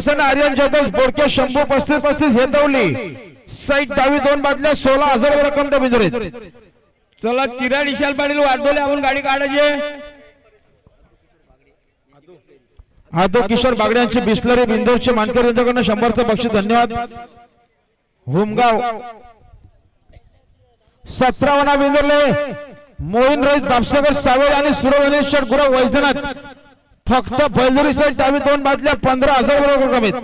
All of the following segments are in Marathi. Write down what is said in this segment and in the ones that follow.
प्रसन्न आर्यन जगदीश बोडके शंभू पस्तीस पस्तीस हेतवली. साईट डावी दोन बाजल्या सोळा हजार रक्कम बिंदुरीत चला चिरा निशाल पाटील वाढवले आपण गाडी काढायची. आदो किशोर बागड्यांची बिस्लरी बिंदोरचे मानकर यांच्याकडनं शंभरचं बक्षीस धन्यवाद. होमगाव. सतरावना बिंदुरले मोहीन रईस दापसेकर सावेर आणि सुरवनेश्वर गुरव वैद्यनाथ फक्त बैलुरी साईड डावी दोन बाजल्या पंधरा हजार रकमेत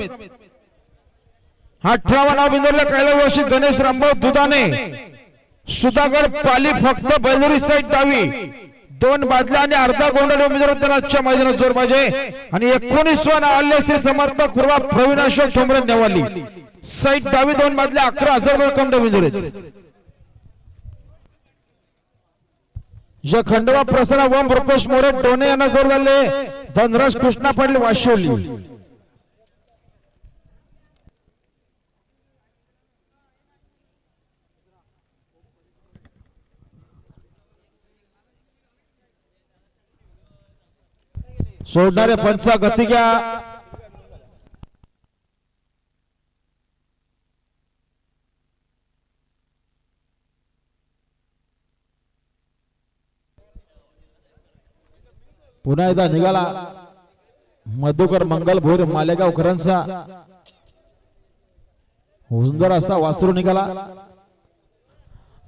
अठरावना बिंदुरले कैलावाशी गणेश रामभाऊ दुधाने. सुधाकर पाली फक्त बैलुरी साईड डावी दोन बादल्या आणि अर्धा गोंडल उमेदवार त्यांना आजच्या मैदानात जोर पाहिजे. आणि एकोणीसवा नाव श्री समर्थ कुर्वा प्रवीण अशोक ठोंबरे नेवाली. साईड डावी दोन बादल्या अकरा हजार रक्कम उमेदवार या खंडोबा प्रसन्न वम रुपेश मोरे टोने यांना जोर झाले. धनराज कृष्णा पाटील वाशिवली. सोडणारे पंचा गती घ्या. पुन्हा एकदा निघाला. मधुकर मंगल भोर मालेगावकरांचा सुंदर असा वासरू निघाला.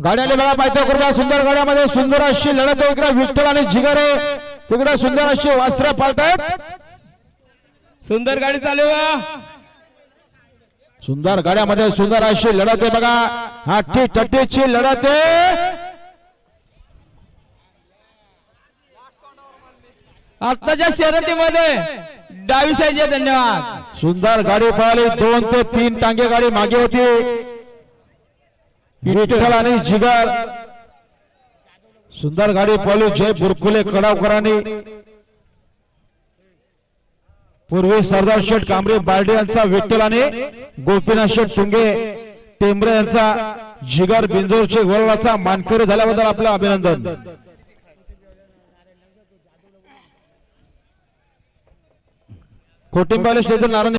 गाड्याने बघा पाहिजे करूया सुंदर गाड्यामध्ये सुंदर अशी लढत आहे. इकडे विठ्ठल आणि जिगरे. तिकडे सुंदर अशी वासरा पाळतायत. सुंदर गाडी चालवा सुंदर गाड्यामध्ये सुंदर अशी लढत आहे बघा. हाठी टट्टीची लढत आहे. आत्ताच्या शर्यतीमध्ये डावी साईडचे धन्यवाद. सुंदर गाडी पळाली दोन ते तीन टांगे गाडी मागे होती. विठ्ठल आणि जिगर. सुंदर गाडी पळली जय बुरकुले कडावकरांनी. पूर्वी सरदार शेठ कांबरे बार्डे यांचा विठ्ठल आणि गोपीनाथ शेठ टुंगे टेंबरे यांचा जिगर बिंजोरचे वडिलाचा मानकरी झाल्याबद्दल आपलं अभिनंदन. కొట్టింపల్లి స్టేషన్ నారాయణ